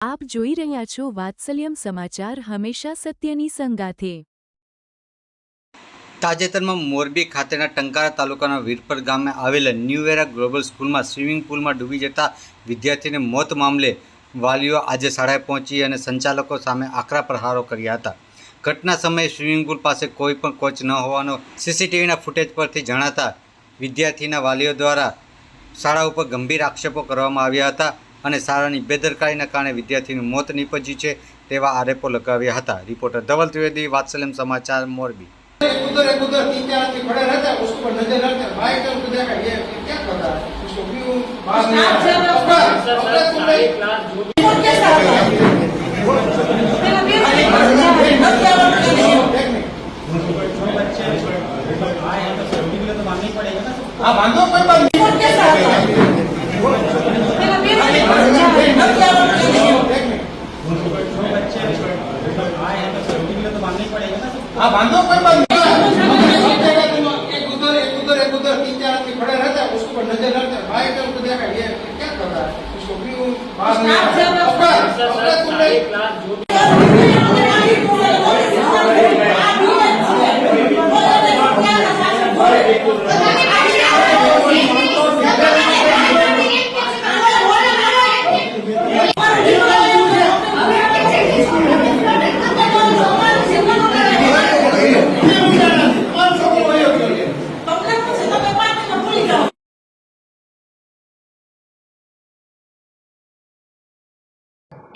આપ જોઈ રહ્યા છો વાત્સલ્યમ સમાચાર હંમેશા સત્યની સંગાથે. તાજેતરમાં મોરબી ખાતેના ટંકારા તાલુકાના વીરપર ગામે આવેલા ન્યૂ એરા ગ્લોબલ સ્કૂલમાં સ્વિમિંગ પુલમાં ડૂબી જતા વિદ્યાર્થીને મોત મામલે વાલીઓ આજે શાળાએ પહોંચી અને સંચાલકો સામે આકરા પ્રહારો કર્યા હતા. ઘટના સમયે સ્વિમિંગ પુલ પાસે કોઈ પણ કોચ ન હોવાનો સીસીટીવીના ફૂટેજ પરથી જણાતા વિદ્યાર્થીના વાલીઓ દ્વારા શાળા ઉપર ગંભીર આક્ષેપો કરવામાં આવ્યા હતા. અને શાળાની બેદરકારીના કારણે વિદ્યાર્થીનું મોત નીપજ્યું છે તેવા આરોપો લગાવ્યા હતા રિપોર્ટર ધવલ ત્રિવેદી વાત્સલ્યમ સમાચાર મોરબી उधर एक उधर तीन चार आदमी खड़े रहते हैं उसको नजर रखते हाँ बांधो कोई बात नहीं समझेगा तुम एक उधर एक उधर एक उधर तीन चार आदमी खड़े रहते हैं उसको नजर रखते हैं भाई कल को देखा ये क्या कर रहा है उसको क्यों बात नहीं आ रहा है? अपने- अपने तुम नहीं-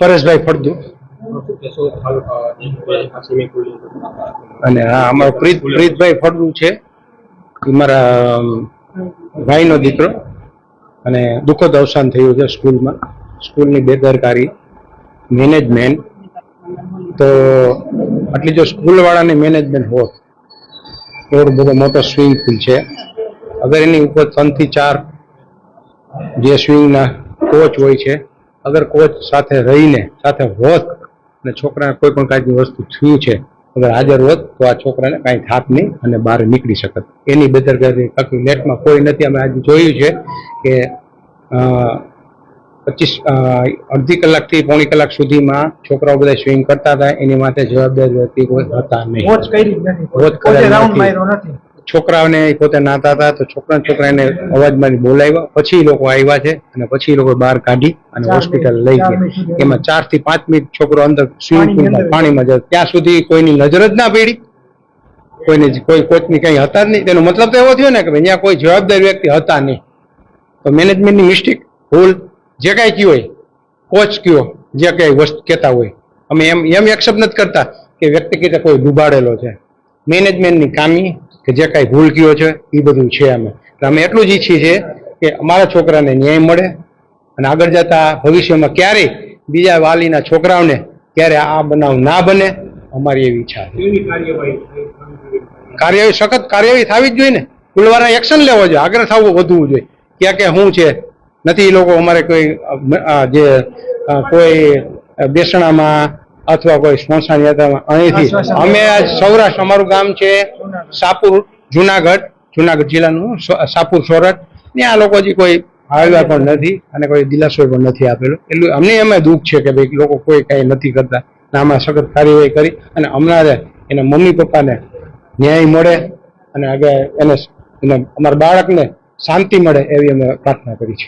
પરેશભાઈ ફળદુ. અને હા, અમારો પ્રીત પ્રીતભાઈ ફળદુ છે. એ મારા ભાઈનો દીકરો. અને દુઃખદ અવસાન થયું છે સ્કૂલમાં. સ્કૂલની બેદરકારી, મેનેજમેન્ટ. તો આટલી જો સ્કૂલવાળાની મેનેજમેન્ટ હોત એવડો બધો મોટો સ્વિમિંગ પુલ છે. અગર એની ઉપર ત્રણથી ચાર જે સ્વિંગના કોચ હોય છે અગર કોચ સાથે રહીને સાથે હોત અને છોકરાને કોઈ પણ કાંઈની વસ્તુ થયું છે અગર હાજર હોત તો આ છોકરાને કાંઈ થાત નહીં અને બહાર નીકળી શકત. એની બેદરકારી બાકી નેટમાં કોઈ નથી. અમે આજે જોયું છે કે પચીસ અડધી કલાકથી પોણી કલાક સુધીમાં છોકરાઓ બધા સ્વિંગ કરતા હતા. એની માટે જવાબદાર વ્યક્તિ કોઈ હતા નહીં. કોચ વોચ પોતે કરેલ રાઉન્ડ. માર્યો નથી. છોકરાઓને પોતે નાતા હતા તો છોકરા છોકરાને અવાજમાં બોલાવ્યા. પછી લોકો આવ્યા છે અને પછી લોકો બહાર કાઢી અને હોસ્પિટલ લઈ ગયા. એમાં ચારથી પાંચ મિનિટ છોકરો અંદર સ્વિમિંગ પુલમાં પાણીમાં જાય ત્યાં સુધી કોઈની નજર જ ના પડી. કોઈને કોઈ કોચની કઈ હતા જ નહીં. તેનો મતલબ તો એવો થયો ને કે ભાઈ અહીંયા કોઈ જવાબદાર વ્યક્તિ હતા નહીં. તો મેનેજમેન્ટની મિસ્ટેક ભૂલ જે કાંઈ કયો હોય કોચ કયો જે કાંઈ વસ્તુ કહેતા હોય. અમે એમ એમ એક્સેપ્ટ નથી કરતા કે વ્યક્તિ કોઈ ડૂબાડેલો છે. મેનેજમેન્ટની ખામી કે જે કાંઈ ભૂલ કયો છે એ બધું છે અમે એટલે અમે એટલું જ ઈચ્છીએ છીએ કે અમારા છોકરાને ન્યાય મળે અને આગળ જતા ભવિષ્યમાં ક્યારેય બીજા વાલીના છોકરાઓને ક્યારે આ બનાવ ના બને અમારી એવી ઈચ્છા છે. કાર્યવાહી સખત કાર્યવાહી થવી જ જોઈએ ને. પુલવારા એક્શન લેવો જોઈએ આગ્રહ થવું વધવું જોઈએ. ક્યાં ક્યાં શું છે નથી એ લોકો અમારે કોઈ જે કોઈ બેસણામાં અથવા કોઈ સ્મશાન યાત્રામાં. અહીંથી અમે આજ સૌરાષ્ટ્ર અમારું ગામ છે સાપુર જુનાગઢ જુનાગઢ જિલ્લાનું સાપુર સોરઠ. ને આ લોકો હજી કોઈ આવ્યા પણ નથી અને કોઈ દિલાસો પણ નથી આપેલો. એટલું અમને એમાં દુઃખ છે કે ભાઈ લોકો કોઈ કઈ નથી કરતા. ને આમાં સખત કાર્યવાહી કરી અને હમણાં એના મમ્મી પપ્પાને ન્યાય મળે અને આગળ એને એને અમારા બાળકને શાંતિ મળે એવી અમે પ્રાર્થના કરી છે.